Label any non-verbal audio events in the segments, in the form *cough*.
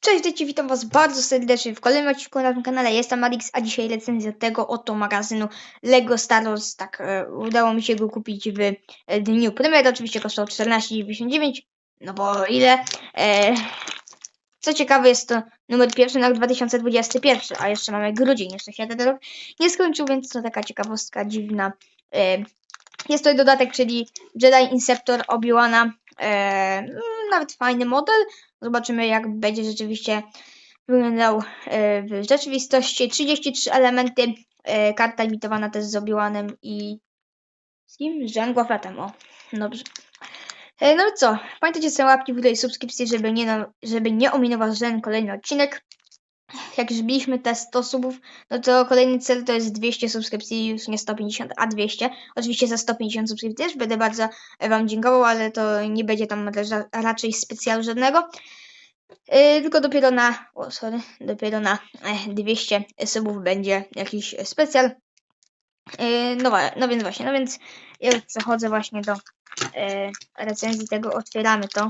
Cześć, dzieci, witam was bardzo serdecznie w kolejnym odcinku na tym kanale. Jestem Marix, a dzisiaj recenzja tego oto magazynu LEGO Star Wars. Tak, e, udało mi się go kupić w e, dniu premiery. Oczywiście kosztował 14,99, no bo ile? E, co ciekawe, jest to numer pierwszy na rok 2021, a jeszcze mamy grudzień, jeszcze się ten rok nie skończył, więc to taka ciekawostka dziwna. E, jest to dodatek, czyli Jedi Inceptor Obi-Wana. E, mm, nawet fajny model. Zobaczymy, jak będzie rzeczywiście wyglądał e, w rzeczywistości. 33 elementy, karta imitowana też z Obi-Wanem i z kim? Z Fettem, o, dobrze. No i co? Pamiętajcie sobie łapki w górę i subskrypcje, żeby nie, no, żeby nie ominął was żaden kolejny odcinek. Jak już biliśmy te 100 subów, no to kolejny cel to jest 200 subskrypcji, już nie 150, a 200. Oczywiście za 150 subskrypcji też będę bardzo wam dziękował, ale to nie będzie tam ra- raczej specjalu żadnego. Yy, tylko dopiero na, o sorry, dopiero na e, 200 subów będzie jakiś specjal. Yy, no, no więc właśnie, no więc ja już przechodzę właśnie do e, recenzji tego, otwieramy to.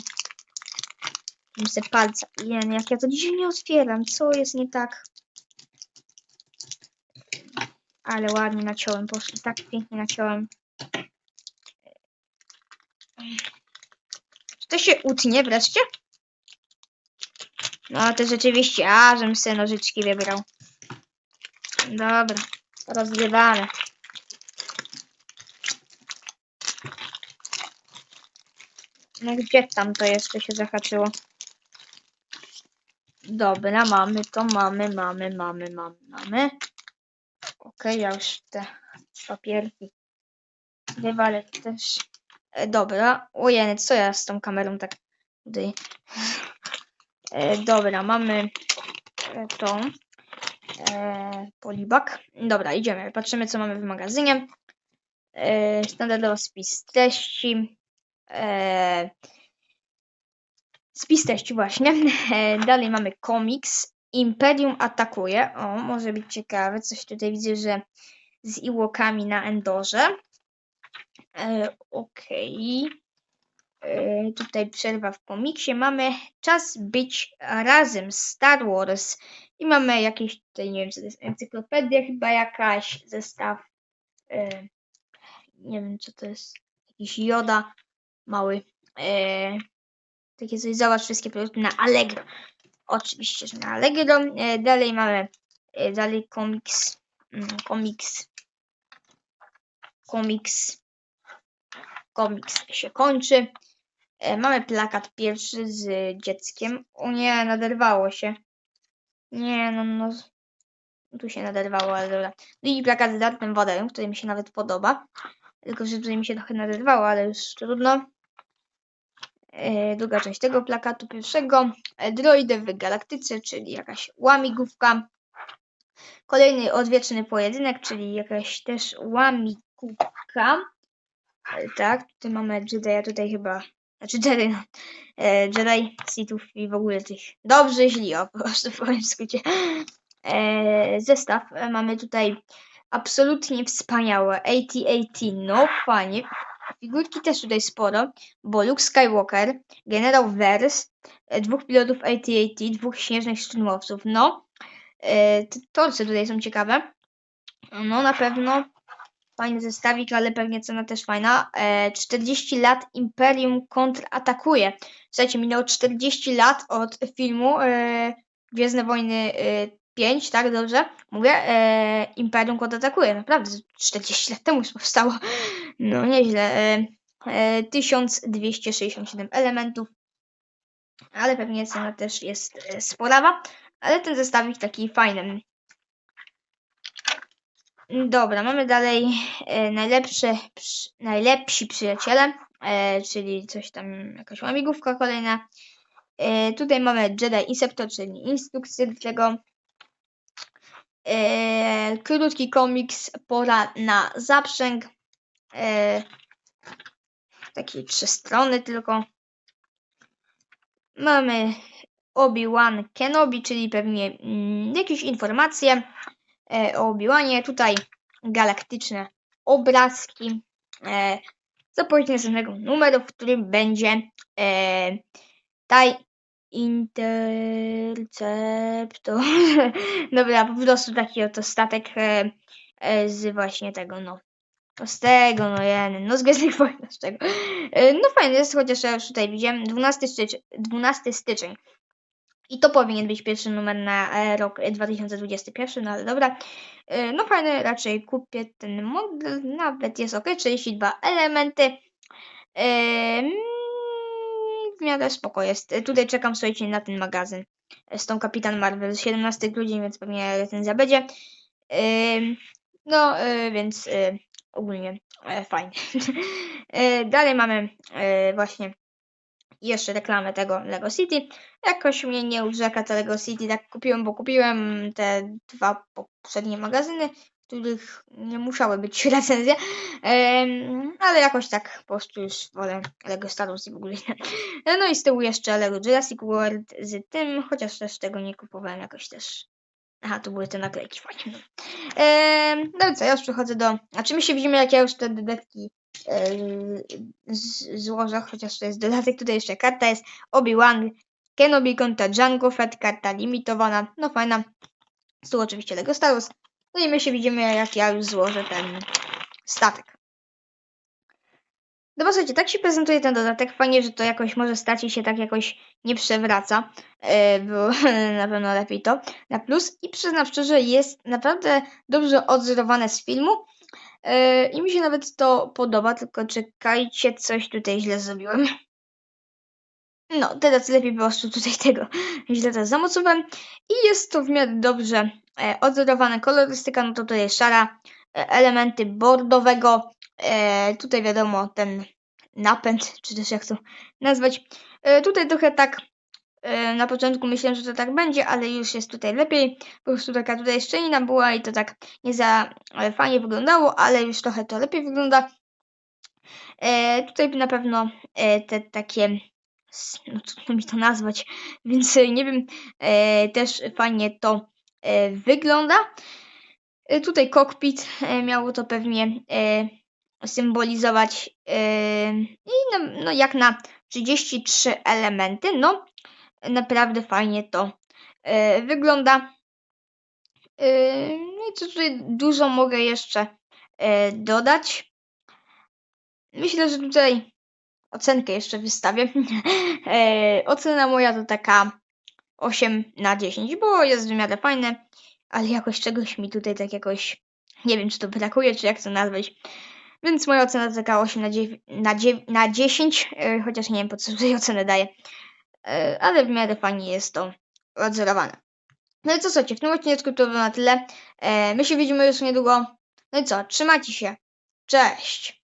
Muszę palca. Jen, jak ja to dzisiaj nie otwieram, co jest nie tak? Ale ładnie naciąłem, poszło tak pięknie naciąłem. Czy to się utnie wreszcie? No to rzeczywiście, a żem sobie nożyczki wybrał. Dobra, rozgrywamy. No gdzie tam to jeszcze się zahaczyło? Dobra, mamy to, mamy, mamy, mamy, mamy, mamy. Okej, ja już te papierki wywalę też. E, dobra, ojej, co ja z tą kamerą tak tutaj... E, dobra, mamy e, tą e, polibak. Dobra, idziemy. Patrzymy, co mamy w magazynie. E, standardowy spis treści. E, spis treści właśnie. *laughs* Dalej mamy komiks. Imperium atakuje. O, może być ciekawe. Coś tutaj widzę, że z Iłokami na Endorze. E, Okej. E, tutaj przerwa w komiksie. Mamy czas być razem Star Wars. I mamy jakieś tutaj, nie wiem, co to jest encyklopedia chyba jakaś, zestaw. E, nie wiem, co to jest. Jakiś Joda mały. E, takie coś, zobacz wszystkie produkty na Allegro. Oczywiście, że na Allegro. E, dalej mamy, e, dalej komiks, mm, komiks, komiks, komiks się kończy. E, mamy plakat pierwszy z dzieckiem. O nie, naderwało się. Nie, no, no. Tu się naderwało, ale dobra. Drugi plakat z Darthem Vaderem, który mi się nawet podoba. Tylko, że tutaj mi się trochę naderwało, ale już trudno. E, druga część tego plakatu pierwszego. E, droidy w galaktyce, czyli jakaś łamigłówka. Kolejny odwieczny pojedynek, czyli jakaś też łamigłówka. E, tak, tutaj mamy Jedi, tutaj chyba, znaczy Jedi, no, Jedi, Sithów i w ogóle tych dobrzy, źli, o, po prostu powiem w skrócie. Zestaw mamy tutaj absolutnie wspaniałe AT-AT, no fajnie. Figurki też tutaj sporo, bo Luke Skywalker, generał Vers, e, dwóch pilotów AT-AT, dwóch śnieżnych szturmowców, no. E, te torce tutaj są ciekawe. No na pewno fajny zestawik, ale pewnie cena też fajna. E, 40 lat Imperium kontratakuje. Słuchajcie, minęło 40 lat od filmu e, Gwiezdne Wojny e, 5, tak dobrze? Mówię, e, Imperium kontratakuje. Naprawdę, 40 lat temu już powstało. No nieźle. E, e, 1267 elementów. Ale pewnie cena też jest e, sporawa. Ale ten zestawik taki fajny. Dobra, mamy dalej e, najlepsze, przy, najlepsi przyjaciele, e, czyli coś tam, jakaś łamigłówka kolejna. E, tutaj mamy Jedi Inceptor, czyli instrukcję do tego. E, krótki komiks, pora na zaprzęg. E, takie trzy strony tylko. Mamy Obi-Wan Kenobi, czyli pewnie mm, jakieś informacje e, o Obi-Wanie. Tutaj galaktyczne obrazki. E, zapowiedź następnego numeru, w którym będzie e, taj interceptor. *laughs* Dobra, po prostu taki oto statek e, e, z właśnie tego, no. Z tego, no jeden, no z Gwiezdnych Wojen, *laughs* z tego. E, No fajny jest, chociaż ja już tutaj widziałem, 12 styczeń, 12 styczeń. I to powinien być pierwszy numer na rok e, 2021, no ale dobra. No fajny, raczej kupię ten model, nawet jest ok, 32 elementy. Em, W miarę spoko jest. E, Tutaj czekam, słuchajcie, na ten magazyn e, z tą Kapitan Marvel, 17 grudzień, więc pewnie recenzja będzie. Em, No, e, więc e, ogólnie e, fajnie. *laughs* Dalej mamy właśnie jeszcze reklamę tego Lego City. Jakoś mnie nie urzeka to Lego City, tak kupiłem, bo kupiłem te dwa poprzednie magazyny, których nie musiały być *laughs* recenzje, ale jakoś tak po prostu już wolę Lego Star Wars i w ogóle nie. No i z tyłu jeszcze Lego Jurassic World z tym, chociaż też tego nie kupowałem jakoś też. Aha, tu były te naklejki, fajnie. No. I co, ja już przechodzę do... A czy my się widzimy, jak ja już te dodatki złożę, chociaż to jest dodatek, tutaj jeszcze karta jest Obi-Wan Kenobi kontra Django Fett, karta limitowana, no fajna. Z tu oczywiście Lego Star Wars. No i my się widzimy, jak ja już złożę ten statek. No bo słuchajcie, tak się prezentuje ten dodatek. Fajnie, że to jakoś może stać i się tak jakoś nie przewraca, e, bo *laughs* na pewno lepiej to na plus. I przyznam szczerze, jest naprawdę dobrze odzorowane z filmu. E, I mi się nawet to podoba, tylko czekajcie, coś tutaj źle zrobiłem. No, teraz lepiej po prostu tutaj *laughs* tego źle to zamocowałem. I jest to w miarę dobrze e. Kolorystyka, no to tutaj jest szara. E, elementy bordowego. E, tutaj wiadomo, ten napęd, czy też jak to nazwać. E, tutaj trochę tak e, na początku myślałem, że to tak będzie, ale już jest tutaj lepiej. Po prostu taka tutaj szczelina była i to tak nie za e, fajnie wyglądało, ale już trochę to lepiej wygląda. E, tutaj na pewno e, te takie, no trudno mi to nazwać, więc e, nie wiem, e, też fajnie to e, wygląda. Tutaj kokpit miało to pewnie symbolizować i no, no jak na 33 elementy, no naprawdę fajnie to wygląda. No i co tutaj dużo mogę jeszcze dodać. Myślę, że tutaj ocenkę jeszcze wystawię. *laughs* e, ocena moja to taka 8 na 10, bo jest w miarę fajne, ale jakoś czegoś mi tutaj tak jakoś, nie wiem czy to brakuje, czy jak to nazwać. Więc moja ocena to taka 8 na, 9, na, 9, na 10, e, chociaż nie wiem po co tutaj *laughs* ocenę daję. E, ale w miarę fajnie jest to odzorowane. No i co słuchajcie, w tym odcinku to na tyle. E, my się widzimy już niedługo. No i co, trzymajcie się. Cześć!